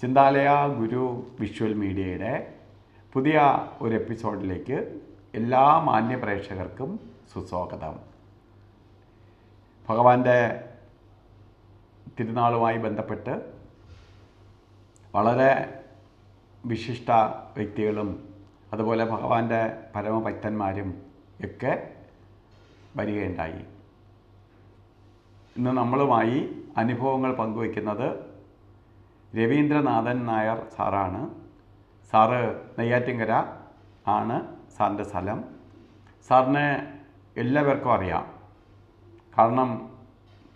ചിന്താലയ ഗുരു visual മീഡിയയുടെ പുതിയ ഒരു എപ്പിസോഡിലേക്ക് എല്ലാ മാന്യ പ്രേക്ഷകർക്കും സുസ്വാഗതം. ഭഗവാന്റെ തിരുനാളുമായി ബന്ധപ്പെട്ട് വളരെ വിശിഷ്ട വ്യക്തികളും അതുപോലെ ഭഗവാന്റെ പരമഭക്തന്മാരും ഒക്കെ വരികയുണ്ടായി. ഇന്ന് നമ്മളുമായി അനുഭവങ്ങൾ പങ്കുവയ്ക്കുന്നത് രവീന്ദ്രനാഥൻ നായർ സാറാണ്. സാറ് നെയ്യാറ്റിങ്കര ആണ് സാറിന്റെ സ്ഥലം. സാറിനെ എല്ലാവർക്കും അറിയാം. കാരണം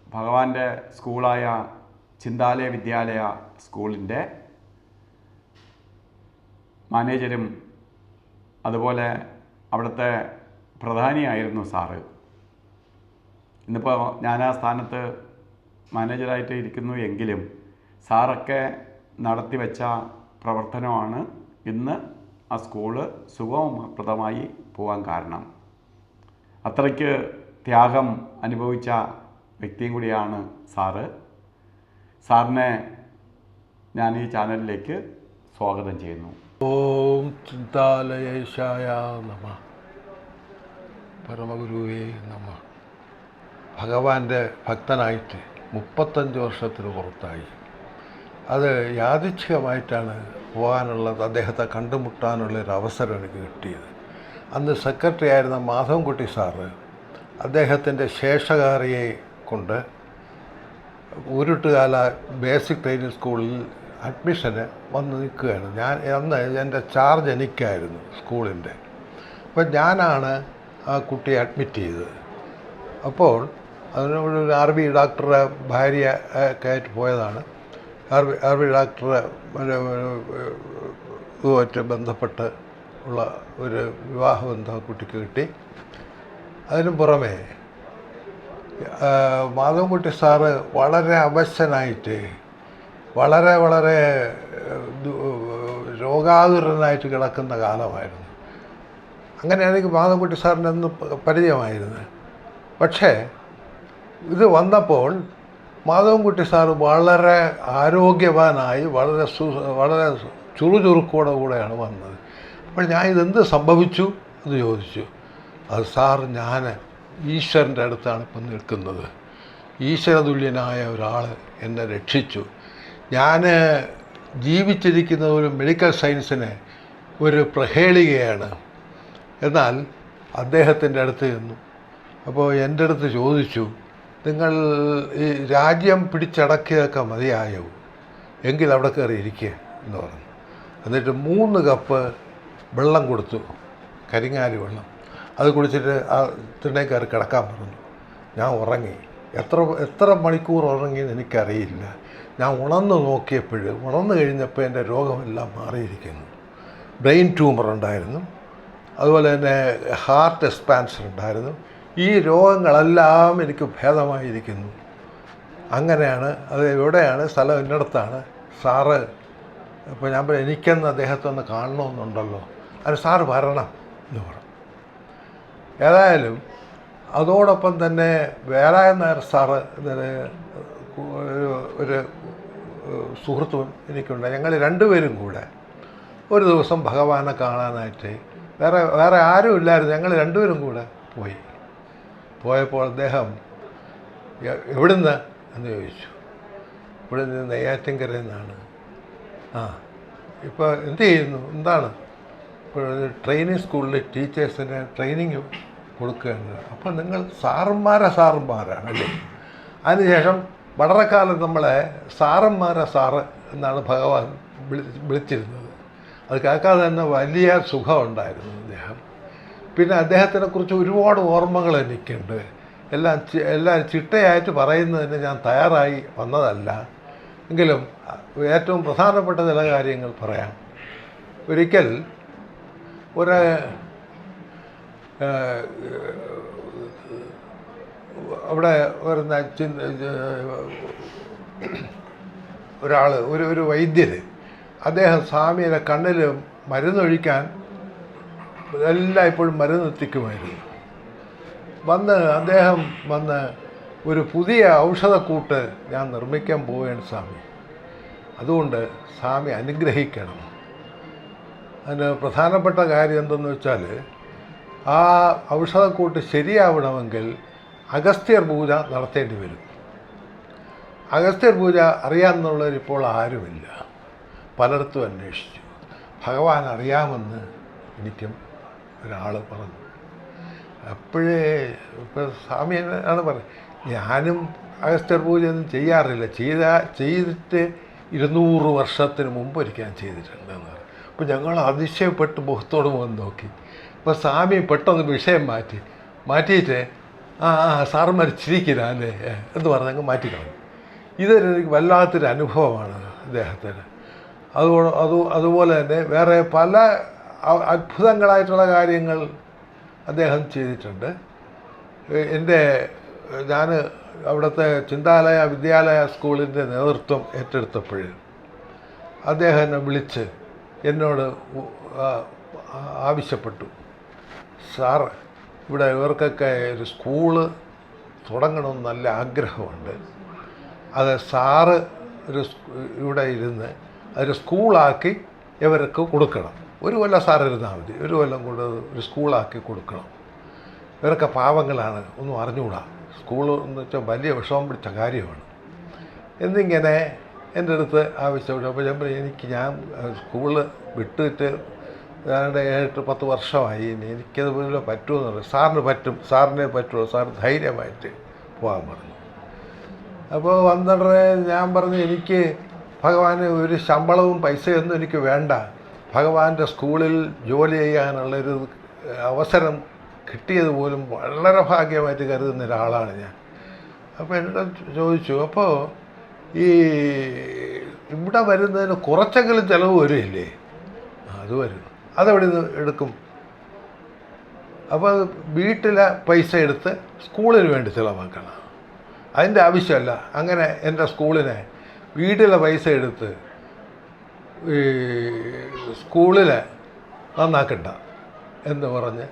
ഭഗവാന്റെ സ്കൂളായ ചിന്താലയ വിദ്യാലയ സ്കൂളിന്റെ മാനേജരും അതുപോലെ അവിടുത്തെ പ്രധാനിയായിരുന്നു സാറ്. ഇന്നിപ്പോൾ ഞാൻ ആ സ്ഥാനത്ത് മാനേജറായിട്ട് ഇരിക്കുന്നു എങ്കിലും സാറൊക്കെ നടത്തിവെച്ച പ്രവർത്തനമാണ് ഇന്ന് ആ സ്കൂൾ സുഗമപ്രദമായി പോകാൻ കാരണം. അത്രയ്ക്ക് ത്യാഗം അനുഭവിച്ച വ്യക്തിയും കൂടിയാണ് സാറ്. സാറിനെ ഞാൻ ഈ ചാനലിലേക്ക് സ്വാഗതം ചെയ്യുന്നു. ഓം ചിന്താലയേശായ നമ. പരമഗുരുവേ നമ. ഭഗവാന്റെ ഭക്തനായിട്ട് മുപ്പത്തഞ്ച് വർഷത്തിന് പുറത്തായി. അത് യാദൃച്ഛികമായിട്ടാണ് പോകാനുള്ളത്. അദ്ദേഹത്തെ കണ്ടുമുട്ടാനുള്ള ഒരു അവസരം എനിക്ക് കിട്ടിയത്. അന്ന് സെക്രട്ടറി ആയിരുന്ന മാധവൻകുട്ടി സാറ് അദ്ദേഹത്തിന്റെ ശേഷകാരിയെ കൊണ്ട് ഉരുട്ടുകാല ബേസിക് ട്രെയിനിങ് സ്കൂളിൽ അഡ്മിഷന് വന്ന് നിൽക്കുകയാണ്. ഞാൻ അന്ന് എന്റെ ചാർജ് എനിക്കായിരുന്നു സ്കൂളിന്റെ. അപ്പോൾ ഞാനാണ് ആ കുട്ടിയെ അഡ്മിറ്റ് ചെയ്തത്. അപ്പോൾ അതിനോട് ഒരു ആർ ബി ഡോക്ടറുടെ ഭാര്യ ഒക്കെ ആയിട്ട് പോയതാണ്. ആർ ആർവി ആർ ബി ഡോക്ടറെ ഇതുമായിട്ട് ബന്ധപ്പെട്ട് ഉള്ള ഒരു വിവാഹബന്ധം കുട്ടിക്ക് കിട്ടി. അതിനു പുറമേ മാധവൻകുട്ടി സാറ് വളരെ അവശനായിട്ട് വളരെ വളരെ രോഗാതുരനായിട്ട് കിടക്കുന്ന കാലമായിരുന്നു. അങ്ങനെയാണെങ്കിൽ മാധവൻകുട്ടി സാറിനെ അന്ന് പരിചയമായിരുന്നു. പക്ഷേ ഇത് വന്നപ്പോൾ മാധവൻകുട്ടി സാറ് വളരെ ആരോഗ്യവാനായി വളരെ സു വളരെ ചുറുചുറുക്കോടെ കൂടെയാണ് വന്നത്. അപ്പോൾ ഞാൻ ഇതെന്ത് സംഭവിച്ചു എന്ന് ചോദിച്ചു. അത് സാർ ഞാൻ ഈശ്വരന്റെ അടുത്താണ് ഇപ്പം നിൽക്കുന്നത്. ഈശ്വരതുല്യനായ ഒരാൾ എന്നെ രക്ഷിച്ചു. ഞാൻ ജീവിച്ചിരിക്കുന്ന ഒരു മെഡിക്കൽ സയൻസിന് ഒരു പ്രഹേളികയാണ്. എന്നാൽ അദ്ദേഹത്തിന്റെ അടുത്ത് ചെന്നു. അപ്പോൾ എന്റെ അടുത്ത് ചോദിച്ചു നിങ്ങൾ ഈ രാജ്യം പിടിച്ചടക്കിയതൊക്കെ മതിയായോ? എങ്കിൽ അവിടെ കയറി ഇരിക്കുക എന്ന് പറഞ്ഞു. എന്നിട്ട് മൂന്ന് കപ്പ് വെള്ളം കൊടുത്തു. കരിങ്ങാലി വെള്ളം. അത് കുടിച്ചിട്ട് ആ തിണ്ണേ കയറി കിടക്കാൻ പറഞ്ഞു. ഞാൻ ഉറങ്ങി. എത്ര എത്ര മണിക്കൂർ ഉറങ്ങിയെന്ന് എനിക്കറിയില്ല. ഞാൻ ഉണർന്നു നോക്കിയപ്പോൾ ഉണർന്നു കഴിഞ്ഞപ്പോൾ എന്റെ രോഗമെല്ലാം മാറിയിരിക്കുന്നു. ബ്രെയിൻ ട്യൂമർ ഉണ്ടായിരുന്നു. അതുപോലെ തന്നെ ഹാർട്ട് എക്സ്പാൻഷൻ ഉണ്ടായിരുന്നു. ഈ രോഗങ്ങളെല്ലാം എനിക്ക് ഭേദമായിരിക്കുന്നു. അങ്ങനെയാണ് അത് എവിടെയാണ് സ്ഥലം എന്നിടത്താണ്. സാറ് ഇപ്പോൾ ഞാൻ പറയും എനിക്കെന്ന് അദ്ദേഹത്തെ ഒന്ന് കാണണമെന്നുണ്ടല്ലോ. അത് സാറ് വരണം എന്ന് പറഞ്ഞു. ഏതായാലും അതോടൊപ്പം തന്നെ വേലായ നായർ സാറ് ഒരു ഒരു സുഹൃത്തും എനിക്കുണ്ട്. ഞങ്ങൾ രണ്ടുപേരും കൂടെ ഒരു ദിവസം ഭഗവാനെ കാണാനായിട്ട് വേറെ വേറെ ആരും ഇല്ലായിരുന്നു. ഞങ്ങൾ രണ്ടുപേരും കൂടെ പോയി. പോയപ്പോൾ അദ്ദേഹം "എ- എവിടുന്ന്? എന്ന് ചോദിച്ചു. ഇവിടെ നിന്ന് നെയ്യാറ്റിൻകരയിൽ നിന്നാണ്. ആ ഇപ്പോൾ എന്ത് ചെയ്യുന്നു? എന്താണ്? ഇപ്പോൾ ട്രെയിനിങ് സ്കൂളിൽ ടീച്ചേഴ്സിന് ട്രെയിനിങ് കൊടുക്കുകയാണ്. അപ്പോൾ നിങ്ങൾ സാറന്മാരെ സാറന്മാരാണ് അല്ലേ? അതിനുശേഷം വളരെക്കാലം നമ്മളെ സാറന്മാരെ സാറ് എന്നാണ് ഭഗവാൻ വിളി വിളിച്ചിരുന്നത്. അത് കേൾക്കാതെ തന്നെ വലിയ സുഖമുണ്ടായിരുന്നു അദ്ദേഹം പിന്നെ അദ്ദേഹത്തിനെ കുറിച്ച് ഒരുപാട് ഓർമ്മകൾ എനിക്കുണ്ട്. എല്ലാം എല്ലാം ചിട്ടയായിട്ട് പറയുന്നതിന് ഞാൻ തയ്യാറായി വന്നതല്ല. എങ്കിലും ഏറ്റവും പ്രധാനപ്പെട്ട ചില കാര്യങ്ങൾ പറയാം. ഒരിക്കൽ ഒരു അവിടെ വരുന്ന ഒരാൾ ഒരു ഒരു വൈദ്യർ അദ്ദേഹം സ്വാമിയുടെ കണ്ണിൽ മരുന്നൊഴിക്കാൻ എല്ലായ്പ്പോഴും മരുന്ന് എത്തിക്കുമായിരുന്നു. വന്ന് അദ്ദേഹം വന്ന് ഒരു പുതിയ ഔഷധക്കൂട്ട് ഞാൻ നിർമ്മിക്കാൻ പോവുകയാണ് സ്വാമി. അതുകൊണ്ട് സ്വാമി അനുഗ്രഹിക്കണം. അതിന് പ്രധാനപ്പെട്ട കാര്യം എന്തെന്ന് വെച്ചാൽ ആ ഔഷധക്കൂട്ട് ശരിയാവണമെങ്കിൽ അഗസ്ത്യർ പൂജ നടത്തേണ്ടി വരും. അഗസ്ത്യർ പൂജ അറിയാമെന്നുള്ളവർ ഇപ്പോൾ ആരുമില്ല. പലയിടത്തും അന്വേഷിച്ചു. ഭഗവാൻ അറിയാമെന്ന് എനിക്കും ഒരാൾ പറഞ്ഞു. അപ്പോഴേ ഇപ്പോൾ സ്വാമി ആണ് പറഞ്ഞത്. ഞാനും പൂജ പൂജയൊന്നും ചെയ്യാറില്ല. ചെയ്ത ചെയ്തിട്ട് ഇരുന്നൂറ് വർഷത്തിന് മുമ്പ് ഒരിക്കൽ ചെയ്തിട്ടുണ്ട് എന്ന് പറഞ്ഞു. അപ്പോൾ ഞങ്ങൾ അതിശയപ്പെട്ട് മുഖത്തോട് മുഖം നോക്കി. അപ്പോൾ സ്വാമി പെട്ടെന്ന് വിഷയം മാറ്റി. മാറ്റിയിട്ട് ആ ആ സാർ മരിച്ചിരിക്കില്ല അല്ലേ എന്ന് പറഞ്ഞ് അങ്ങ് മാറ്റിക്കളഞ്ഞു ഇതൊരു എനിക്ക് വല്ലാത്തൊരു അനുഭവമാണ് അദ്ദേഹത്തിന്. അതുകൊണ്ട് അത് അതുപോലെ തന്നെ വേറെ പല അത്ഭുതങ്ങളായിട്ടുള്ള കാര്യങ്ങൾ അദ്ദേഹം ചെയ്തിട്ടുണ്ട്. എന്റെ ഞാൻ അവിടുത്തെ ചിന്താലയ വിദ്യാലയ സ്കൂളിന്റെ നേതൃത്വം ഏറ്റെടുത്തപ്പോൾ അദ്ദേഹം എന്നെ വിളിച്ച് എന്നോട് ആവശ്യപ്പെട്ടു. സാർ ഇവിടെ ഇവർക്കൊക്കെ ഒരു സ്കൂൾ തുടങ്ങണമെന്ന് നല്ല ആഗ്രഹമുണ്ട്. അത് സാറ് ഒരു ഇവിടെ ഇരുന്ന് അതൊരു സ്കൂളാക്കി ഇവർക്ക് കൊടുക്കണം. ഒരു കൊല്ലം സാർ ഇരുന്നാൽ മതി. ഒരു കൊല്ലം കൂടെ ഒരു സ്കൂളാക്കി കൊടുക്കണം. ഇവരൊക്കെ പാവങ്ങളാണ്. ഒന്നും അറിഞ്ഞുകൂടാ. സ്കൂൾ എന്ന് വെച്ചാൽ വലിയ വിഷമം പിടിച്ച കാര്യമാണ്. എന്നിങ്ങനെ എന്റെ അടുത്ത് ആവശ്യപ്പെട്ടു. അപ്പോൾ ഞാൻ എനിക്ക് ഞാൻ സ്കൂളിൽ വിട്ടിട്ട് ഏതാണ്ട് ഏഴെട്ട് പത്ത് വർഷമായി. ഇനി എനിക്കത് പോലെ പറ്റുമെന്ന് പറഞ്ഞു. സാറിന് പറ്റും. സാറിനെ പറ്റുള്ളൂ. സാർ ധൈര്യമായിട്ട് പോകാൻ പറഞ്ഞു. അപ്പോൾ വന്നിട്ട് ഞാൻ പറഞ്ഞു എനിക്ക് ഭഗവാന് ഒരു ശമ്പളവും പൈസയൊന്നും എനിക്ക് വേണ്ട. ഭഗവാന്റെ സ്കൂളിൽ ജോലി ചെയ്യാനുള്ളൊരു അവസരം കിട്ടിയത് പോലും വളരെ ഭാഗ്യമായിട്ട് കരുതുന്ന ഒരാളാണ് ഞാൻ. അപ്പോൾ എന്നോട് ചോദിച്ചു അപ്പോൾ ഈ ഇവിടെ വരുന്നതിന് കുറച്ചെങ്കിലും ചിലവ് വരില്ലേ അത് വരുന്നു. അതെവിടെ നിന്ന് എടുക്കും? അപ്പോൾ വീട്ടിലെ പൈസ എടുത്ത് സ്കൂളിന് വേണ്ടി ചിലവാക്കണം. അതിന്റെ ആവശ്യമല്ല. അങ്ങനെ എന്റെ സ്കൂളിനെ വീട്ടിലെ പൈസ എടുത്ത് ഈ സ്കൂളിൽ നന്നാക്കണ്ട എന്ന് പറഞ്ഞ്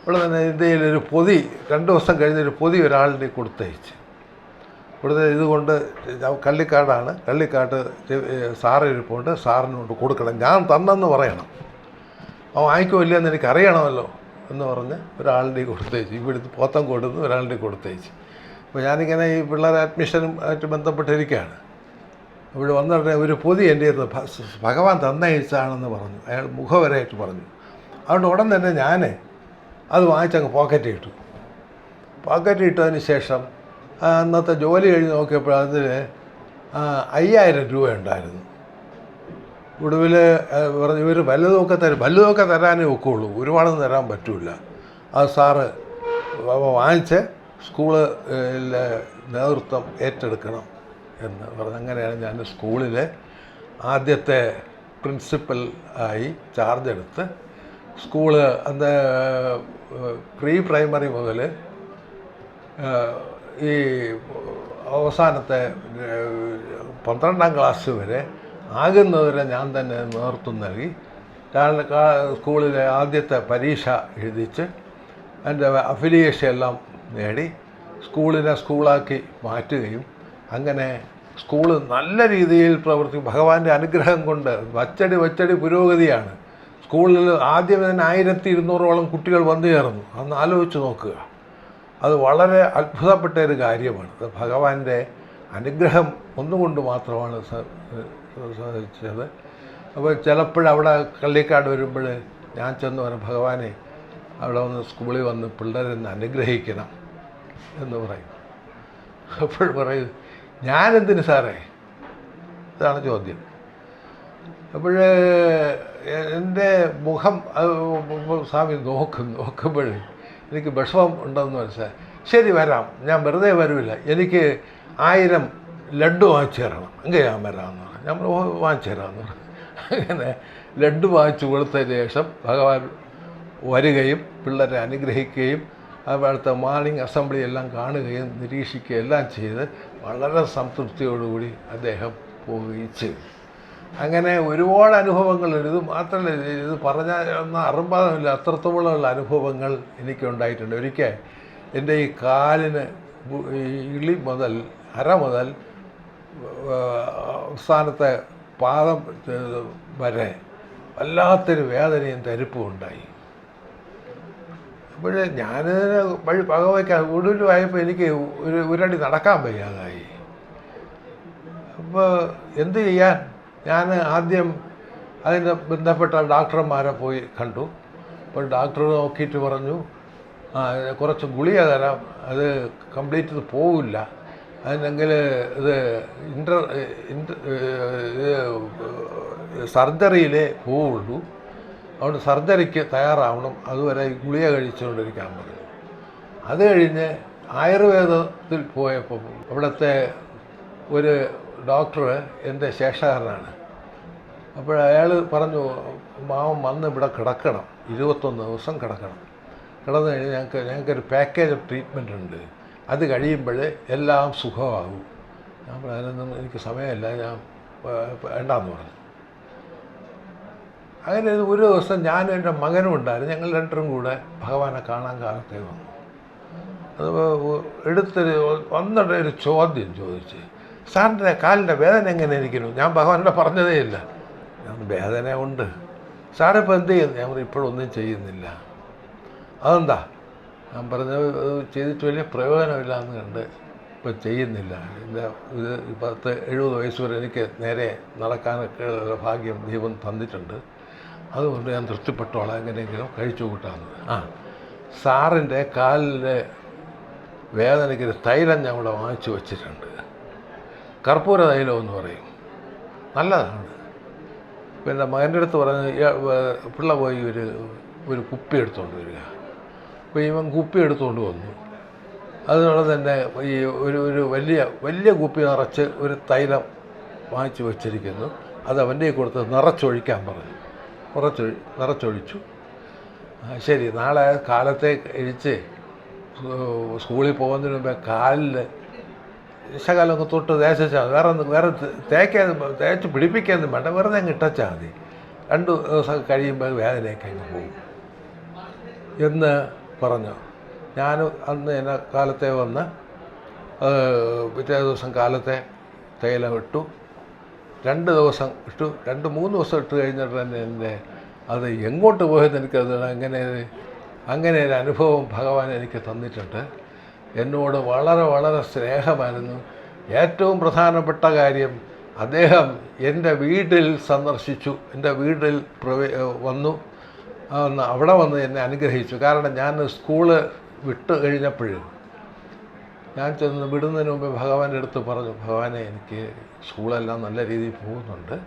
ഇവിടെ തന്നെ ഇന്ത്യയിൽ ഒരു പൊതി രണ്ട് ദിവസം കഴിഞ്ഞൊരു പൊതി ഒരാളിനെ കൊടുത്തയച്ച്. ഇവിടുത്തെ ഇതുകൊണ്ട് കള്ളിക്കാടാണ്. കള്ളിക്കാട്ട് സാറ് ഇരിപ്പുണ്ട് സാറിന് കൊണ്ട് കൊടുക്കണം. ഞാൻ തന്നെന്ന് പറയണം. അവൻ വാങ്ങിക്കുമില്ല എന്ന് എനിക്ക് അറിയണമല്ലോ എന്ന് പറഞ്ഞ് ഒരാളുടെ കൊടുത്തയച്ചു. ഇവിടുത്തെ പോത്തം കൊടുത്ത് ഒരാളുടെ കൊടുത്തയച്ചു. അപ്പോൾ ഞാനിങ്ങനെ ഈ പിള്ളേരെ അഡ്മിഷനും ആയിട്ട് ബന്ധപ്പെട്ടിരിക്കുകയാണ്. ഇവിടെ വന്നിട്ട് ഒരു പൊതി എന്റെ ഭഗവാൻ തന്നയച്ചാണെന്ന് പറഞ്ഞു. അയാൾ മുഖവരായിട്ട് പറഞ്ഞു. അതുകൊണ്ട് ഉടൻ തന്നെ ഞാൻ അത് വാങ്ങിച്ചങ്ങ് പോക്കറ്റ് ഇട്ടു. പോക്കറ്റ് ഇട്ടതിന് ശേഷം അന്നത്തെ ജോലി കഴിഞ്ഞ് നോക്കിയപ്പോൾ അതിൽ അയ്യായിരം രൂപ ഉണ്ടായിരുന്നു. ഒടുവിൽ പറഞ്ഞു ഇവർ വലുതൊക്കെ തരും വലുതൊക്കെ തരാനേ ഒക്കുള്ളൂ. ഒരുപാടൊന്നും തരാൻ പറ്റില്ല അത് സാറ് വാങ്ങിച്ച് സ്കൂൾ നേതൃത്വം ഏറ്റെടുക്കണം. എന്ന് പറഞ്ഞു അങ്ങനെയാണ് ഞാൻ സ്കൂളിലെ ആദ്യത്തെ പ്രിൻസിപ്പൽ ആയി ചാർജ് എടുത്ത് സ്കൂൾ അന്ന് പ്രീ പ്രൈമറി മുതൽ ഈ അവസാനത്തെ പന്ത്രണ്ടാം ക്ലാസ് വരെ ആകുന്നവരെ ഞാൻ തന്നെ നേതൃത്വം നൽകി. കാരണം സ്കൂളിലെ ആദ്യത്തെ പരീക്ഷ എഴുതിച്ച് എന്റെ അഫിലിയേഷൻ എല്ലാം നേടി. സ്കൂളിനെ സ്കൂളാക്കി മാറ്റുകയും അങ്ങനെ സ്കൂൾ നല്ല രീതിയിൽ പ്രവർത്തി ഭഗവാന്റെ അനുഗ്രഹം കൊണ്ട് വച്ചടി വച്ചടി പുരോഗതിയാണ്. സ്കൂളിൽ ആദ്യം തന്നെ ആയിരത്തി ഇരുന്നൂറോളം കുട്ടികൾ വന്നു ചേർന്നു. അന്ന് ആലോചിച്ച് നോക്കുക. അത് വളരെ അത്ഭുതപ്പെട്ട ഒരു കാര്യമാണ്. അത് ഭഗവാന്റെ അനുഗ്രഹം ഒന്നുകൊണ്ട് മാത്രമാണ് സാധിച്ചത് അപ്പോൾ ചിലപ്പോഴവിടെ കള്ളിക്കാട് വരുമ്പോൾ ഞാൻ ചെന്ന് പറയും ഭഗവാനെ അവിടെ വന്ന് സ്കൂളിൽ വന്ന് പിള്ളേരെന്ന് അനുഗ്രഹിക്കണം എന്ന് പറയും. അപ്പോൾ പറയും ഞാനെന്തിന് സാറേ? ഇതാണ് ചോദ്യം. അപ്പോൾ എന്റെ മുഖം സ്വാമി നോക്കും നോക്കുമ്പോൾ എനിക്ക് വിഷമം ഉണ്ടെന്ന് മനസ്സിലായി. ശരി വരാം. ഞാൻ വെറുതെ വരില്ല എനിക്ക് ആയിരം ലഡ്ഡു വാങ്ങിച്ചു തരണം. എങ്കിൽ ഞാൻ വരാമെന്ന് പറഞ്ഞു. വാങ്ങിച്ചു തരാമെന്ന് പറഞ്ഞു. അങ്ങനെ ലഡ്ഡു വാങ്ങിച്ചു കൊടുത്തതിന് ശേഷം ഭഗവാൻ വരികയും പിള്ളേരെ അനുഗ്രഹിക്കുകയും അവിടുത്തെ മോർണിംഗ് അസംബ്ലി എല്ലാം കാണുകയും നിരീക്ഷിക്കുകയും എല്ലാം ചെയ്ത് വളരെ സംതൃപ്തിയോടുകൂടി അദ്ദേഹം പോവുകയും ചെയ്തു. അങ്ങനെ ഒരുപാട് അനുഭവങ്ങൾ ഇത് മാത്രമല്ല ഇത് പറഞ്ഞ പറഞ്ഞാൽ ഒന്നും അറുമ്പാതമില്ല അത്രത്തോളമുള്ള അനുഭവങ്ങൾ എനിക്കുണ്ടായിട്ടുണ്ട്. ഒരിക്കൽ എന്റെ ഈ കാലിന് ഇളി മുതൽ അര മുതൽ അവസാനത്തെ പാദം വരെ വല്ലാത്തൊരു വേദനയും തരിപ്പും ഉണ്ടായി. അപ്പോഴേ ഞാൻ വഴി പകവയ്ക്കാൻ കൂടുതലുമായപ്പോൾ എനിക്ക് ഒരു ഒരടി നടക്കാൻ വയ്യാതായി. അപ്പോൾ എന്ത് ചെയ്യാൻ? ഞാൻ ആദ്യം അതിന് ബന്ധപ്പെട്ട ഡോക്ടർമാരെ പോയി കണ്ടു. അപ്പോൾ ഡോക്ടർ നോക്കിയിട്ട് പറഞ്ഞു കുറച്ച് ഗുളിക തരാം. അത് കംപ്ലീറ്റ് പോവില്ല. അതിനെങ്കിൽ ഇത് ഇന്റർ ഇന്റർ സർജറിയിലേ പോവുള്ളൂ. അതുകൊണ്ട് സർജറിക്ക് തയ്യാറാവണം. അതുവരെ ഗുളിക കഴിച്ചുകൊണ്ടിരിക്കാൻ പറഞ്ഞു. അത് കഴിഞ്ഞ് ആയുർവേദത്തിൽ പോയപ്പോൾ അവിടുത്തെ ഒരു ഡോക്ടർ എന്റെ ശേഷകാരനാണ്. അപ്പോൾ അയാൾ പറഞ്ഞു മാവൻ വന്ന് ഇവിടെ കിടക്കണം ഇരുപത്തൊന്ന് ദിവസം കിടക്കണം. കിടന്നു കഴിഞ്ഞാൽ ഞങ്ങൾക്ക് ഞങ്ങൾക്കൊരു പാക്കേജ് ഓഫ് ട്രീറ്റ്മെന്റ് ഉണ്ട്. അത് കഴിയുമ്പോൾ എല്ലാം സുഖമാകും. ഞാൻ പറഞ്ഞു അതിനൊന്നും എനിക്ക് സമയമില്ല ഞാൻ വേണ്ടാന്ന് പറഞ്ഞു. അങ്ങനെ ഒരു- ഒരു ദിവസം ഞാനും എന്റെ മകനും ഉണ്ടായിരുന്നു. ഞങ്ങൾ രണ്ടും കൂടെ ഭഗവാനെ കാണാൻ കാലത്തേ വന്നു. അത് എടുത്തൊരു വന്നിട്ട് ഒരു ചോദ്യം ചോദിച്ച്. സാറിന്റെ കാലിന്റെ വേദന എങ്ങനെ ഇരിക്കുന്നു? ഞാൻ ഭഗവാനോട് പറഞ്ഞതേ ഇല്ല. ഞാൻ വേദന ഉണ്ട്. സാറിപ്പോൾ എന്ത് ചെയ്യുന്നു? ഞാൻ ഇപ്പോഴൊന്നും ചെയ്യുന്നില്ല. അതെന്താ? ഞാൻ പറഞ്ഞ ചെയ്തിട്ട് വലിയ പ്രയോജനമില്ല എന്ന് കണ്ട് ഇപ്പോൾ ചെയ്യുന്നില്ല. എന്റെ ഇത് പത്ത് എഴുപത് വയസ്സ് വരെ എനിക്ക് നേരെ നടക്കാനൊക്കെ ഭാഗ്യം ദൈവം തന്നിട്ടുണ്ട്. അതുകൊണ്ട് ഞാൻ തൃപ്തിപ്പെട്ടോളാം എങ്ങനെയെങ്കിലും കഴിച്ചു കൂട്ടാമെന്ന്. ആ സാറിന്റെ കാലിലെ വേദനയ്ക്ക് തൈലം ഞാൻ ഇവിടെ വാങ്ങിച്ചു വച്ചിട്ടുണ്ട്. കർപ്പൂര തൈലം എന്ന് പറയും. നല്ലതാണ്. പിന്നെ മകന്റെ അടുത്ത് പറഞ്ഞ് "ഇയാ- വേ- പിള്ള പോയി ഒരു ഒരു കുപ്പി എടുത്തുകൊണ്ട് വരിക. അപ്പോൾ ഇവൻ കുപ്പി എടുത്തുകൊണ്ട് വന്നു. അതിനുള്ള തന്നെ ഈ ഒരു ഒരു വലിയ വലിയ കുപ്പി നിറച്ച് ഒരു തൈലം വാങ്ങിച്ചു വച്ചിരിക്കുന്നു. അത് അവന്റെ കൊടുത്ത് നിറച്ചൊഴിക്കാൻ പറഞ്ഞു. നിറച്ചൊഴി നിറച്ചൊഴിച്ചു. ശരി. നാളെ കാലത്തെ എഴിച്ച് സ്കൂളിൽ പോകുന്നതിന് മുമ്പേ കാലിൽ ശകലം ഒന്ന് തൊട്ട് തേച്ചാൽ വേറെ വേറെ തേക്കാൻ തേച്ച് പിടിപ്പിക്കാനും വേണ്ട. വെറുതെ അങ്ങ് ഇട്ടച്ചാൽ മതി. രണ്ട് ദിവസം കഴിയുമ്പോൾ വേദനയൊക്കെ അങ്ങ് പോകും എന്ന് പറഞ്ഞു. ഞാൻ അന്ന് എന്നെ കാലത്തെ വന്ന് പിറ്റേ ദിവസം കാലത്തെ തേയില ഇട്ടു രണ്ട് ദിവസം ഇട്ടു. രണ്ട് മൂന്ന് ദിവസം ഇട്ട് കഴിഞ്ഞിട്ട് തന്നെ എന്റെ അത് എങ്ങോട്ട് പോയെന്ന് എനിക്കത് അങ്ങനെ അങ്ങനെ ഒരു അനുഭവം ഭഗവാൻ എനിക്ക് തന്നിട്ടുണ്ട്. എന്നോട് വളരെ വളരെ സ്നേഹമായിരുന്നു. ഏറ്റവും പ്രധാനപ്പെട്ട കാര്യം അദ്ദേഹം എന്റെ വീട്ടിൽ സന്ദർശിച്ചു. എന്റെ വീട്ടിൽ പ്രവേ വന്നു. അവിടെ വന്ന് എന്നെ അനുഗ്രഹിച്ചു. കാരണം ഞാൻ സ്കൂൾ വിട്ട് കഴിഞ്ഞപ്പോഴും ഞാൻ ചെന്ന് വിടുന്നതിന് മുമ്പ് ഭഗവാന്റെ അടുത്ത് പറഞ്ഞു ഭഗവാനെ എനിക്ക് സ്കൂളെല്ലാം നല്ല രീതിയിൽ പോകുന്നുണ്ട്.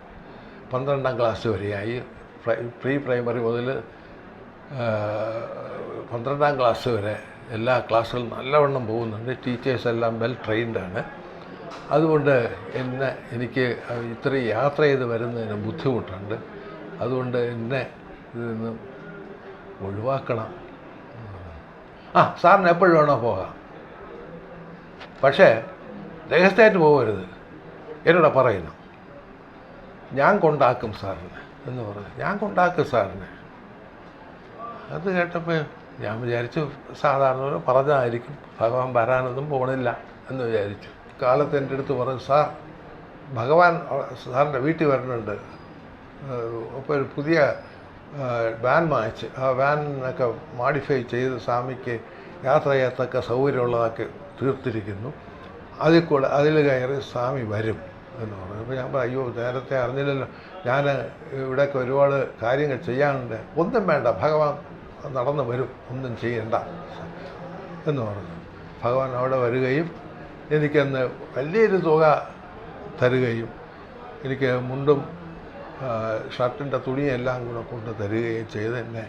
പന്ത്രണ്ടാം ക്ലാസ് വരെയായി. പ്രീ പ്രൈമറി മുതൽ പന്ത്രണ്ടാം ക്ലാസ് വരെ എല്ലാ ക്ലാസ്സുകളും നല്ലവണ്ണം പോകുന്നുണ്ട്. ടീച്ചേഴ്സ് എല്ലാം വെൽ ട്രെയിൻഡാണ് അതുകൊണ്ട് എന്നെ എനിക്ക് ഇത്രയും യാത്ര ചെയ്ത് വരുന്നതിന് ബുദ്ധിമുട്ടുണ്ട്. അതുകൊണ്ട് എന്നെ ഇതിൽ നിന്ന് ഒഴിവാക്കണം. ആ സാറിന് എപ്പോഴും വേണോ പോകാം. പക്ഷേ രഹസ്യമായിട്ട് പോകരുത്. എന്നോട് പറയുന്നു ഞാൻ കൊണ്ടാക്കും സാറിന് എന്ന് പറഞ്ഞു. ഞാൻ കൊണ്ടാക്കും സാറിന്. അത് കേട്ടപ്പോൾ ഞാൻ വിചാരിച്ചു സാധാരണ പോലെ പറഞ്ഞതായിരിക്കും ഭഗവാൻ വരാനൊന്നും പോണില്ല എന്ന് വിചാരിച്ചു. കാലത്ത് എന്റെ അടുത്ത് പറഞ്ഞു സാർ ഭഗവാൻ സാറിന്റെ വീട്ടിൽ വരുന്നുണ്ട്. അപ്പോൾ ഒരു പുതിയ വാൻ വാങ്ങിച്ച് ആ വാനൊക്കെ മോഡിഫൈ ചെയ്ത് സ്വാമിക്ക് യാത്ര ചെയ്യത്തക്ക സൗകര്യമുള്ളതാക്കി തീർത്തിരിക്കുന്നു. അതിൽ കൂടെ അതിൽ കയറി സ്വാമി വരും എന്ന് പറഞ്ഞു. അപ്പോൾ ഞാൻ അയ്യോ നേരത്തെ അറിഞ്ഞില്ലല്ലോ. ഞാൻ ഇവിടെയൊക്കെ ഒരുപാട് കാര്യങ്ങൾ ചെയ്യാനുണ്ട്. ഒന്നും വേണ്ട ഭഗവാൻ നടന്നു വരും. ഒന്നും ചെയ്യണ്ട. എന്ന് പറഞ്ഞു. ഭഗവാൻ അവിടെ വരികയും എനിക്കന്ന് വലിയൊരു തുക തരുകയും എനിക്ക് മുണ്ടും ഷർട്ടിന്റെ തുണിയെല്ലാം കൂടെ കൊണ്ട് തരികയും ചെയ്ത് എന്നെ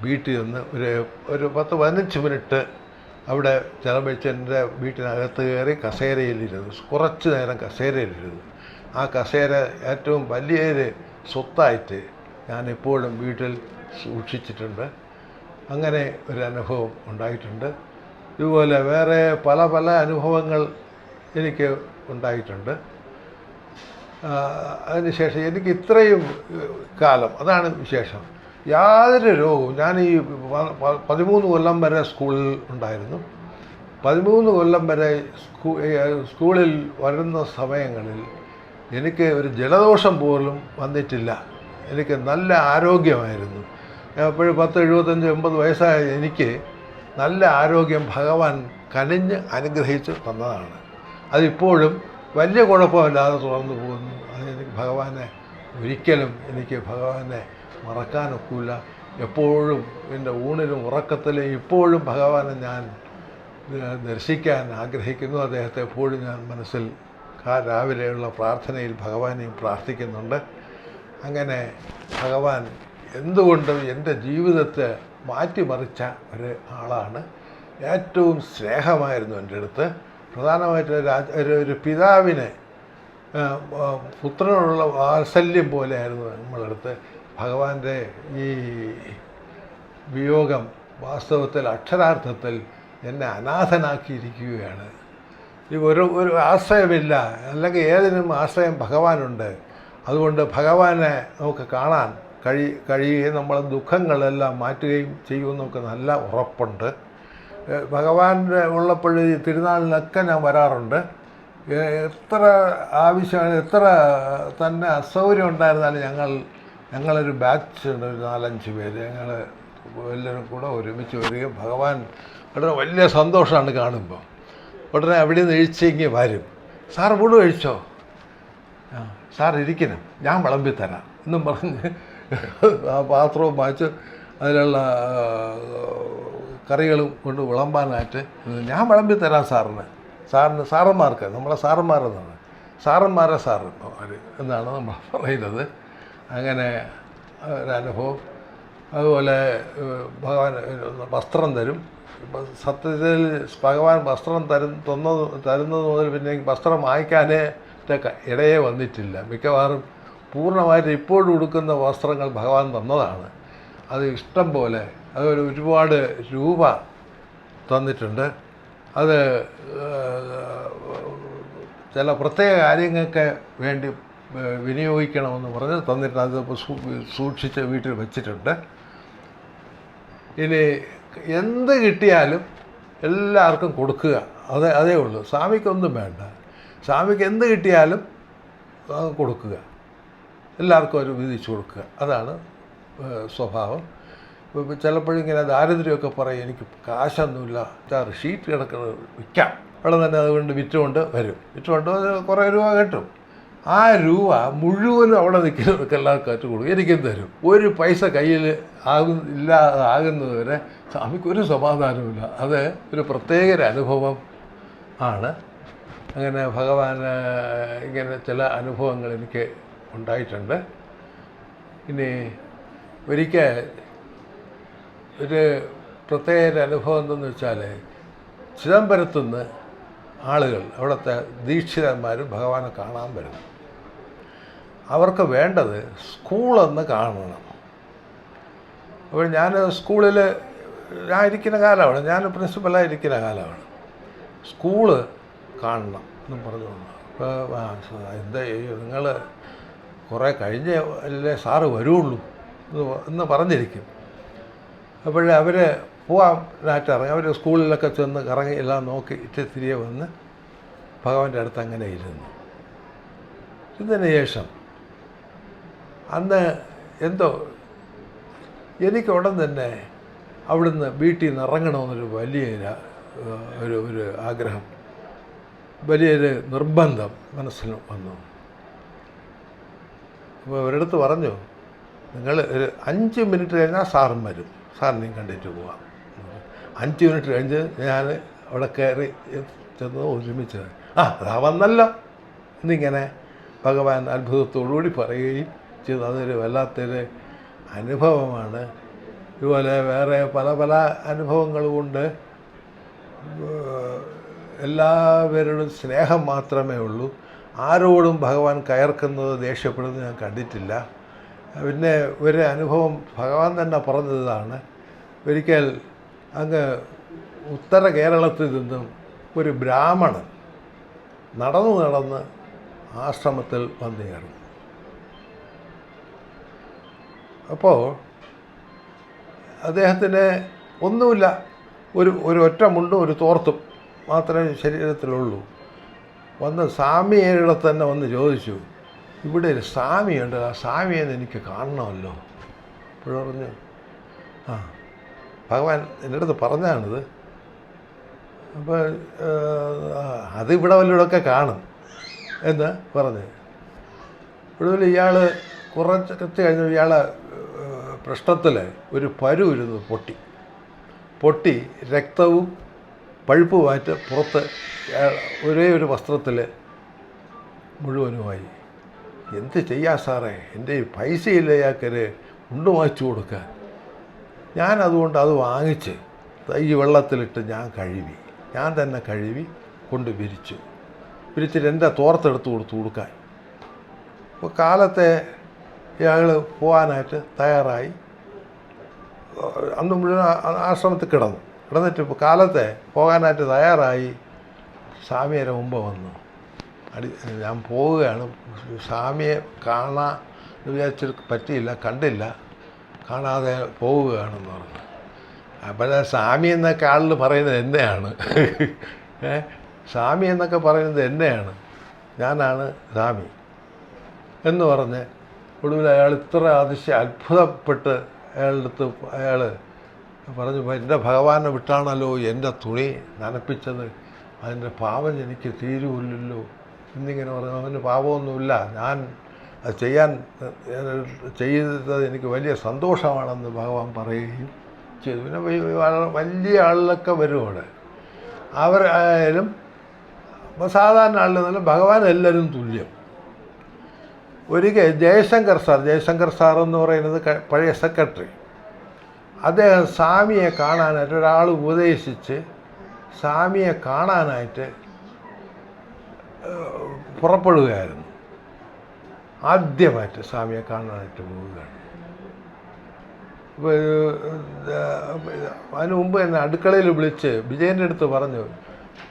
വീട്ടിൽ നിന്ന് ഒരു ഒരു പത്ത് പതിനഞ്ച് മിനിറ്റ് അവിടെ ചെലവഴിച്ചെന്റെ വീട്ടിനകത്ത് കയറി കസേരയിലിരുന്നു. കുറച്ച് നേരം കസേരയിലിരുന്നു. ആ കസേര ഏറ്റവും വലിയൊരു സ്വത്തായിട്ട് ഞാനിപ്പോഴും വീട്ടിൽ സൂക്ഷിച്ചിട്ടുണ്ട്. അങ്ങനെ ഒരു അനുഭവം ഉണ്ടായിട്ടുണ്ട്. ഇതുപോലെ വേറെ പല പല അനുഭവങ്ങൾ എനിക്ക് ഉണ്ടായിട്ടുണ്ട്. അതിനുശേഷം എനിക്ക് ഇത്രയും കാലം അതാണ് വിശേഷം. യാതൊരു രോഗവും ഞാൻ ഈ പതിമൂന്ന് കൊല്ലം വരെ സ്കൂളിൽ ഉണ്ടായിരുന്നു. പതിമൂന്ന് കൊല്ലം വരെ സ്കൂ സ്കൂളിൽ വരുന്ന സമയങ്ങളിൽ എനിക്ക് ഒരു ജലദോഷം പോലും വന്നിട്ടില്ല. എനിക്ക് നല്ല ആരോഗ്യമായിരുന്നു. എപ്പോഴും പത്ത് എഴുപത്തഞ്ച് എൺപത് വയസ്സായ എനിക്ക് നല്ല ആരോഗ്യം ഭഗവാൻ കനിഞ്ഞ് അനുഗ്രഹിച്ച് തന്നതാണ്. അതിപ്പോഴും വലിയ കുഴപ്പമില്ലാതെ തുടർന്നു പോകുന്നു. അത് എനിക്ക് ഭഗവാനെ ഒരിക്കലും എനിക്ക് ഭഗവാനെ മറക്കാനൊക്കില്ല എപ്പോഴും എന്റെ ഊണിലും ഉറക്കത്തിലും ഇപ്പോഴും ഭഗവാനെ ഞാൻ ദർശിക്കാൻ ആഗ്രഹിക്കുന്നു. അദ്ദേഹത്തെ എപ്പോഴും ഞാൻ മനസ്സിൽ രാവിലെയുള്ള പ്രാർത്ഥനയിൽ ഭഗവാനെയും പ്രാർത്ഥിക്കുന്നുണ്ട്. അങ്ങനെ ഭഗവാൻ എന്തുകൊണ്ടും എന്റെ ജീവിതത്തെ മാറ്റിമറിച്ച ഒരു ആളാണ്. ഏറ്റവും സ്നേഹമായിരുന്നു എന്റെ അടുത്ത്. പ്രധാനമായിട്ട് രാജ- ഒരു ഒരു പിതാവിനെ പുത്രനുള്ള വാത്സല്യം പോലെയായിരുന്നു നമ്മളടുത്ത്. ഭഗവാന്റെ ഈ വിയോഗം വാസ്തവത്തിൽ അക്ഷരാർത്ഥത്തിൽ എന്നെ അനാഥനാക്കിയിരിക്കുകയാണ്. ഈ ഒരു ഒരു ആശ്രയമില്ല അല്ലെങ്കിൽ ഏതിനും ആശ്രയം ഭഗവാനുണ്ട്. അതുകൊണ്ട് ഭഗവാനെ നമുക്ക് കാണാൻ കഴി കഴിയുകയും നമ്മളെ ദുഃഖങ്ങളെല്ലാം മാറ്റുകയും ചെയ്യുമെന്നൊക്കെ നല്ല ഉറപ്പുണ്ട്. ഭഗവാന്റെ ഉള്ളപ്പോൾ തിരുനാളിനൊക്കെ ഞാൻ വരാറുണ്ട്. എത്ര ആവശ്യമാണ് എത്ര തന്നെ അസൗകര്യം ഉണ്ടായിരുന്നാലും ഞങ്ങൾ ഞങ്ങളൊരു ബാച്ച് ഉണ്ട് ഒരു നാലഞ്ച് പേര്. ഞങ്ങൾ എല്ലാവരും കൂടെ ഒരുമിച്ച് വരികയും ഭഗവാൻ വളരെ വലിയ സന്തോഷമാണ് കാണുമ്പോൾ. ഉടനെ അവിടെ നിന്ന് എഴുച്ചെങ്കിൽ വരും. സാർ കൂടെ കഴിച്ചോ? ആ സാർ ഇരിക്കണം. ഞാൻ വിളമ്പി തരാം എന്നും പറഞ്ഞ് ആ പാത്രവും വാങ്ങിച്ച് അതിലുള്ള കറികളും കൊണ്ട് വിളമ്പാനായിട്ട് ഞാൻ വിളമ്പി തരാം സാറിന്. സാറിന് സാറന്മാർക്ക് നമ്മളെ സാറന്മാരെന്നാണ്. സാറന്മാരെ സാറ് എന്നാണ് നമ്മൾ പറയുന്നത്. അങ്ങനെ ഒരനുഭവം അതുപോലെ ഭഗവാൻ വസ്ത്രം തരും. സത്യത്തിൽ ഭഗവാൻ വസ്ത്രം തരും തന്നത് തരുന്നത് മുതൽ പിന്നെ വസ്ത്രം വാങ്ങിക്കാനേ ഇടയെ വന്നിട്ടില്ല. മിക്കവാറും പൂർണമായിട്ട് ഇപ്പോഴും ഉടുക്കുന്ന വസ്ത്രങ്ങൾ ഭഗവാൻ തന്നതാണ്. അത് ഇഷ്ടം പോലെ അതുപോലെ ഒരുപാട് രൂപ തന്നിട്ടുണ്ട്. അത് ചില പ്രത്യേക കാര്യങ്ങൾക്ക് വേണ്ടി വിനിയോഗിക്കണമെന്ന് പറഞ്ഞ് തന്നിട്ട് അത് സൂക്ഷിച്ച് വീട്ടിൽ വെച്ചിട്ടുണ്ട്. ഇനി എന്ത് കിട്ടിയാലും എല്ലാവർക്കും കൊടുക്കുക. അതേ അതേ ഉള്ളൂ. സ്വാമിക്കൊന്നും വേണ്ട. സ്വാമിക്ക് എന്ത് കിട്ടിയാലും കൊടുക്കുക. എല്ലാവർക്കും അവർ വിധിച്ചു കൊടുക്കുക. അതാണ് സ്വഭാവം. ചിലപ്പോഴിങ്ങനെ ദാരിദ്ര്യമൊക്കെ പറയും എനിക്ക് കാശൊന്നുമില്ല. ചാറ് ഷീറ്റ് കിടക്കുന്നത് വിൽക്കാം. അവിടെ തന്നെ അതുകൊണ്ട് വിറ്റുകൊണ്ട് വരും. വിറ്റുകൊണ്ട് കുറേ രൂപ കിട്ടും. ആ രൂപ മുഴുവനും അവിടെ നിൽക്കുന്നവർക്ക് എല്ലാവർക്കും അറ്റ് കൊടുക്കും എനിക്കും തരും? ഒരു പൈസ കയ്യിൽ ആകും ഇല്ലാതെ സ്വാമിക്കൊരു സമാധാനമില്ല അത് ഒരു പ്രത്യേക ഒരു അനുഭവം ആണ്. അങ്ങനെ ഭഗവാൻ ഇങ്ങനെ ചില അനുഭവങ്ങൾ എനിക്ക് ഉണ്ടായിട്ടുണ്ട്. ഇനി ഒരിക്കൽ ഒരു പ്രത്യേക അനുഭവം എന്തെന്ന് വെച്ചാൽ ചിദംബരത്തുനിന്ന് ആളുകൾ അവിടുത്തെ ദീക്ഷിതന്മാരും ഭഗവാനെ കാണാൻ വരുന്നു. അവർക്ക് വേണ്ടത് സ്കൂളൊന്ന് കാണണം. അപ്പോൾ ഞാൻ സ്കൂളിൽ ഞാൻ ഇരിക്കുന്ന കാലമാണ് ഞാൻ പ്രിൻസിപ്പലായിരിക്കുന്ന കാലമാണ്. സ്കൂൾ കാണണം എന്നും പറഞ്ഞു അപ്പോൾ എന്താ നിങ്ങൾ കുറേ കഴിഞ്ഞേ അല്ലേ സാറ് വരുള്ളൂ. എന്ന് പറഞ്ഞിരിക്കും. അപ്പോഴേ അവർ പോകാനായിട്ട് ഇറങ്ങി അവർ സ്കൂളിലൊക്കെ ചെന്ന് കറങ്ങി എല്ലാം നോക്കി ഇറ്റ് തിരികെ വന്ന് ഭഗവാന്റെ അടുത്ത് അങ്ങനെ ഇരുന്നു. ഇതിന് ശേഷം അന്ന് എന്തോ എനിക്ക് ഉടൻ തന്നെ അവിടുന്ന് വീട്ടിൽ നിന്ന് ഇറങ്ങണമെന്നൊരു വലിയൊരു ഒരു ഒരു ആഗ്രഹം വലിയൊരു നിർബന്ധം മനസ്സിൽ വന്നു. അപ്പോൾ അവരടുത്ത് പറഞ്ഞു നിങ്ങൾ ഒരു അഞ്ച് മിനിറ്റ് കഴിഞ്ഞാൽ സാറും വരും. സാറിനെയും കണ്ടിട്ട് പോവാം. അഞ്ച് മിനിറ്റ് കഴിഞ്ഞ് ഞാൻ അവിടെ കയറി ചെന്ന് ഒരുമിച്ച് ആ അതാ വന്നല്ലോ. എന്നിങ്ങനെ ഭഗവാൻ അത്ഭുതത്തോടുകൂടി പറയുകയും ചെയ്തു. അതൊരു വല്ലാത്തൊരു അനുഭവമാണ്. ഇതുപോലെ വേറെ പല പല അനുഭവങ്ങളുമുണ്ട് എല്ലാവരോടും സ്നേഹം മാത്രമേ ഉള്ളൂ. ആരോടും ഭഗവാൻ കയർക്കുന്നത് ദേഷ്യപ്പെടുന്നത് ഞാൻ കണ്ടിട്ടില്ല. പിന്നെ ഒരു അനുഭവം ഭഗവാൻ തന്നെ പറഞ്ഞതാണ്. ഒരിക്കൽ അങ്ങ് ഉത്തര കേരളത്തിൽ നിന്നും ഒരു ബ്രാഹ്മണൻ നടന്നു നടന്ന് ആശ്രമത്തിൽ വന്നു ചേർന്നു. അപ്പോൾ അദ്ദേഹത്തിന് ഒന്നുമില്ല. ഒരു ഒരു ഒറ്റ മുണ്ടും ഒരു തോർത്തും മാത്രമേ ശരീരത്തിലുള്ളൂ. വന്ന് സ്വാമിയുടെ തന്നെ വന്ന് ചോദിച്ചു ഇവിടെ ഒരു സ്വാമിയുണ്ട് ആ സ്വാമിയെ എനിക്ക് കാണണമല്ലോ. അപ്പോൾ പറഞ്ഞു ആ ഭഗവാൻ എന്റെ അടുത്ത് പറഞ്ഞാണിത്. അപ്പോൾ അത് ഇവിടെ വല്ലയിടമൊക്കെ കാണും. എന്ന് പറഞ്ഞ്. ഒടുവിൽ ഇയാൾ കുറച്ച് കഴിഞ്ഞ ഇയാളെ പ്രശ്നത്തിൽ ഒരു പരു ഇരുന്ന് പൊട്ടി. പൊട്ടി രക്തവും പഴുപ്പുമായിട്ട് പുറത്ത് ഒരേ ഒരു വസ്ത്രത്തിൽ മുഴുവനുമായി. എന്ത് ചെയ്യാ സാറേ? എന്റെ പൈസയില്ല ഇയാൾക്കൊരു ഉണ്ട് വാങ്ങിച്ചു കൊടുക്കാൻ. ഞാൻ അതുകൊണ്ട് അത് വാങ്ങിച്ച് ഈ വെള്ളത്തിലിട്ട് ഞാൻ കഴുകി. ഞാൻ തന്നെ കഴുകി കൊണ്ട് വിരിച്ചു. വിരിച്ചിട്ട് എന്റെ തോർത്തെടുത്ത് കൊടുത്തു കൊടുക്കാൻ അപ്പോൾ കാലത്തെ ഇയാൾ പോകാനായിട്ട് തയ്യാറായി. അന്ന് മുഴുവൻ ആശ്രമത്തിൽ കിടന്നു. കിടന്നിട്ട് കാലത്തെ പോകാനായിട്ട് തയ്യാറായി. സ്വാമിയുടെ മുമ്പ് വന്നു. അടി ഞാൻ പോവുകയാണ്. സ്വാമിയെ കാണാൻ വിചാരിച്ചിട്ട് പറ്റിയില്ല കണ്ടില്ല. കാണാതെ പോവുകയാണെന്ന് പറഞ്ഞു. അപ്പോഴേ സ്വാമി എന്നൊക്കെ ആളിൽ പറയുന്നത് എന്നെയാണ്. ഏ? സ്വാമി എന്നൊക്കെ പറയുന്നത് എന്നെയാണ്. ഞാനാണ് സ്വാമി എന്ന് പറഞ്ഞ് ഒടുവിൽ അയാൾ ഇത്ര അതിശയ അത്ഭുതപ്പെട്ട് അയാളുടെ അടുത്ത് അയാൾ പറഞ്ഞു എന്റെ ഭഗവാനെ വിട്ടാണല്ലോ എന്റെ തുണി നനപ്പിച്ചത്. അതിന്റെ പാവം എനിക്ക് തീരുമില്ലല്ലോ എന്നിങ്ങനെ പറഞ്ഞു അവന് പാപമൊന്നുമില്ല ഞാൻ അത് ചെയ്യാൻ ചെയ്തത് എനിക്ക് വലിയ സന്തോഷമാണെന്ന് ഭഗവാൻ പറയുകയും ചെയ്തു. പിന്നെ വലിയ ആളിലൊക്കെ വരും അവിടെ. അവരായാലും സാധാരണ ആളിൽ ഭഗവാൻ എല്ലാവരും തുല്യം. ഒരിക്കൽ ജയശങ്കർ സാർ ജയശങ്കർ സാർ എന്ന് പറയുന്നത് പഴയ സെക്രട്ടറി. അദ്ദേഹം സ്വാമിയെ കാണാനായിട്ട് ഒരാൾ ഉപദേശിച്ച് സ്വാമിയെ കാണാനായിട്ട് പുറപ്പെടുകയായിരുന്നു. ആദ്യമായിട്ട് സ്വാമിയെ കാണാനായിട്ട് പോവുകയാണ്. അതിനു മുമ്പ് എന്നെ അടുക്കളയിൽ വിളിച്ച് വിജയന്റെ അടുത്ത് പറഞ്ഞു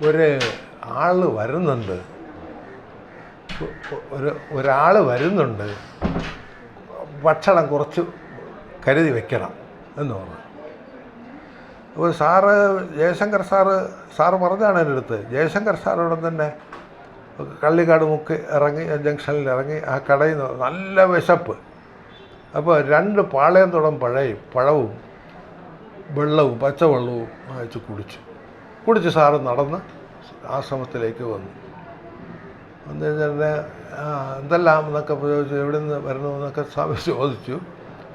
ഒരു ആൾ വരുന്നുണ്ട്. ഒരു ഒരാൾ വരുന്നുണ്ട്. ഭക്ഷണം കുറച്ച് കരുതി വെക്കണം. എന്ന് പറഞ്ഞു. അപ്പോൾ സാറ് ജയശങ്കർ സാറ് സാറ് പറഞ്ഞാണ് എന്റെ അടുത്ത്. ജയശങ്കർ സാറോടൊപ്പം തന്നെ കള്ളിക്കാട് മുക്ക് ഇറങ്ങി ജംഗ്ഷനിൽ ഇറങ്ങി ആ കടയിൽ നിന്ന് നല്ല വിശപ്പ്. അപ്പോൾ രണ്ട് പാളയംതുടം പഴയും പഴവും വെള്ളവും പച്ചവെള്ളവും വായിച്ച് കുടിച്ചു. കുടിച്ച് സാറ് നടന്ന് ആശ്രമത്തിലേക്ക് വന്നു. വന്നു കഴിഞ്ഞാൽ എന്തെല്ലാം എന്നൊക്കെ ചോദിച്ചു എവിടെ നിന്ന് വരണമെന്നൊക്കെ സ്വാമി ചോദിച്ചു.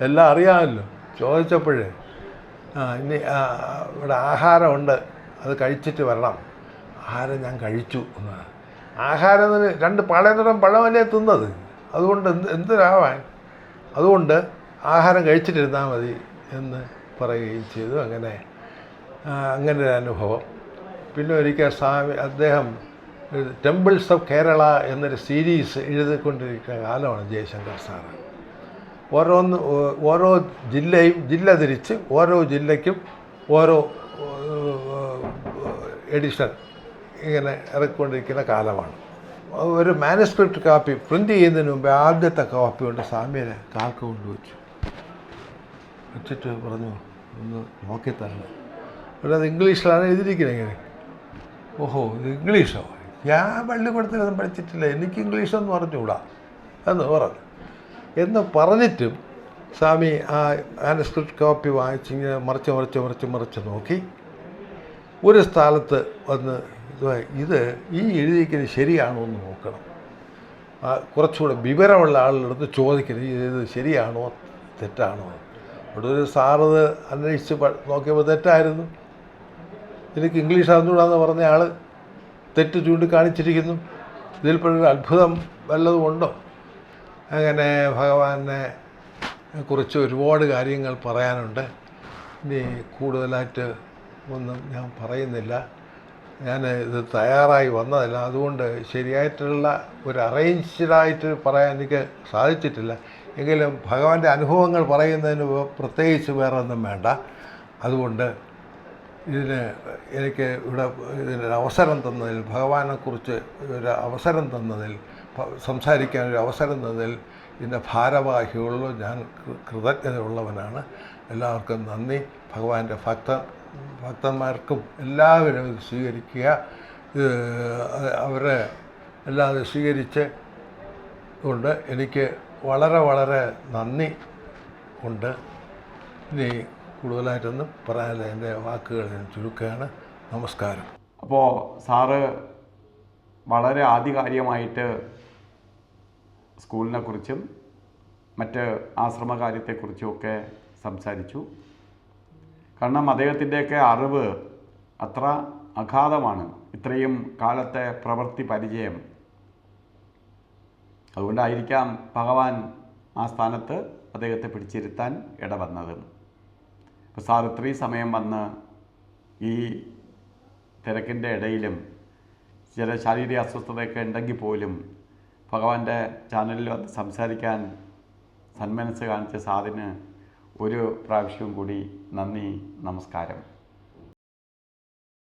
എല്ലാം അറിയാമല്ലോ. ചോദിച്ചപ്പോഴേ ആ ഇനി ഇവിടെ ആഹാരമുണ്ട് അത് കഴിച്ചിട്ട് വരണം. ആഹാരം ഞാൻ കഴിച്ചു എന്നാണ്. ആഹാരം രണ്ട് പാളയത്തരം പഴമല്ലേ തിന്നത്? അതുകൊണ്ട് എന്ത് എന്തിനാവാൻ? അതുകൊണ്ട് ആഹാരം കഴിച്ചിട്ടിരുന്നാൽ മതി എന്ന് പറയുകയും ചെയ്തു. അങ്ങനെ അങ്ങനെ ഒരു അനുഭവം. പിന്നെ ഒരിക്കൽ സ്വാമി അദ്ദേഹം ടെമ്പിൾസ് ഓഫ് കേരള എന്നൊരു സീരീസ് എഴുതിക്കൊണ്ടിരിക്കുന്ന കാലമാണ് ജയശങ്കർ സാറ്. ഓരോന്ന് ഓരോ ജില്ലയും ജില്ല തിരിച്ച് ഓരോ ജില്ലയ്ക്കും ഓരോ എഡിഷൻ ഇങ്ങനെ ഇറക്കിക്കൊണ്ടിരിക്കുന്ന കാലമാണ്. ഒരു മാനസ്ക്രിപ്റ്റ് കാപ്പി പ്രിന്റ് ചെയ്യുന്നതിന് മുമ്പ് ആദ്യത്തെ കാപ്പി കൊണ്ട് സ്വാമിയെ കാക്ക കൊണ്ടുവച്ചു. വെച്ചിട്ട് പറഞ്ഞു ഒന്ന് നോക്കി തരണം. ഇവിടെ അത് ഇംഗ്ലീഷിലാണ് എഴുതിയിരിക്കുന്നത് ഇങ്ങനെ. ഓഹോ ഇത് ഇംഗ്ലീഷോ? ഞാൻ പള്ളിക്കൂടത്തിലൊന്നും പഠിച്ചിട്ടില്ല. എനിക്ക് ഇംഗ്ലീഷൊന്നും അറിഞ്ഞുകൂടാ? എന്ന് പറഞ്ഞു. എന്ന് പറഞ്ഞിട്ടും സ്വാമി ആ മാനസ്ക്രിപ്റ്റ് കോപ്പി വാങ്ങിച്ച് ഇങ്ങനെ മറിച്ച് മറിച്ച് മറിച്ച് മറിച്ച് നോക്കി. ഒരു സ്ഥലത്ത് വന്ന് ഇത് ഈ എഴുതിയിരിക്കുന്നത് ശരിയാണോ എന്ന് നോക്കണം കുറച്ചുകൂടെ വിവരമുള്ള അടുത്ത് ചോദിക്കുന്നത് ഇത് ശരിയാണോ തെറ്റാണോ? അവിടെ ഒരു സാറത് അന്വേഷിച്ച് നോക്കിയപ്പോൾ തെറ്റായിരുന്നു. എനിക്ക് ഇംഗ്ലീഷ് അറിഞ്ഞുകൂടാന്ന് പറഞ്ഞ ആൾ തെറ്റ് ചൂണ്ടിക്കാണിച്ചിരിക്കുന്നു. ഇതിൽപ്പെട്ടൊരു അത്ഭുതം വല്ലതും ഉണ്ടോ? അങ്ങനെ ഭഗവാനെ കുറിച്ച് ഒരുപാട് കാര്യങ്ങൾ പറയാനുണ്ട്. ഇനി കൂടുതലായിട്ട് ഒന്നും ഞാൻ പറയുന്നില്ല. ഞാൻ ഇത് തയ്യാറായി വന്നതല്ല. അതുകൊണ്ട് ശരിയായിട്ടുള്ള ഒരു അറേഞ്ച്ഡായിട്ട് പറയാൻ എനിക്ക് സാധിച്ചിട്ടില്ല. എങ്കിലും ഭഗവാന്റെ അനുഭവങ്ങൾ പറയുന്നതിന് പ്രത്യേകിച്ച് വേറെ ഒന്നും വേണ്ട. അതുകൊണ്ട് ഇതിന് എനിക്ക് ഇവിടെ ഇതിനൊരു അവസരം തന്നതിൽ ഭഗവാനെക്കുറിച്ച് ഒരു അവസരം തന്നതിൽ ഒരു അവസരം തന്നതിൽ ഇതിന്റെ ഭാരവാഹികളിലും ഞാൻ കൃതജ്ഞതയുള്ളവനാണ്. എല്ലാവർക്കും നന്ദി. ഭഗവാന്റെ ഭക്ത ഭക്തന്മാർക്കും എല്ലാവരും ഇത് സ്വീകരിക്കുക. അവരെ എല്ലാം സ്വീകരിച്ച് കൊണ്ട് എനിക്ക് വളരെ വളരെ നന്ദി ഉണ്ട്. ഇനി കൂടുതലായിട്ടൊന്നും പറയാനില്ല എന്റെ വാക്കുകൾ ഞാൻ ചുരുക്കുകയാണ്. നമസ്കാരം. അപ്പോൾ സാറ് വളരെ ആധികാരികമായിട്ട് സ്കൂളിനെ കുറിച്ചും മറ്റ് ആശ്രമകാര്യത്തെക്കുറിച്ചുമൊക്കെ സംസാരിച്ചു. കാരണം അദ്ദേഹത്തിന്റെയൊക്കെ അറിവ് അത്ര അഗാധമാണ്. ഇത്രയും കാലത്തെ പ്രവൃത്തി പരിചയം. അതുകൊണ്ടായിരിക്കാം ഭഗവാൻ ആ സ്ഥാനത്ത് അദ്ദേഹത്തെ പിടിച്ചിരുത്താൻ ഇടവന്നത്. അപ്പോൾ സാർ ഇത്രയും സമയം വന്ന് ഈ തിരക്കിന്റെ ഇടയിലും ചില ശാരീരിക അസ്വസ്ഥതയൊക്കെ ഉണ്ടെങ്കിൽ പോലും ഭഗവാന്റെ ചാനലിൽ വന്ന് സംസാരിക്കാൻ സന്മനസ് കാണിച്ച സാറിന് ഒരു പ്രാവശ്യവും കൂടി നന്ദി നമസ്കാരം.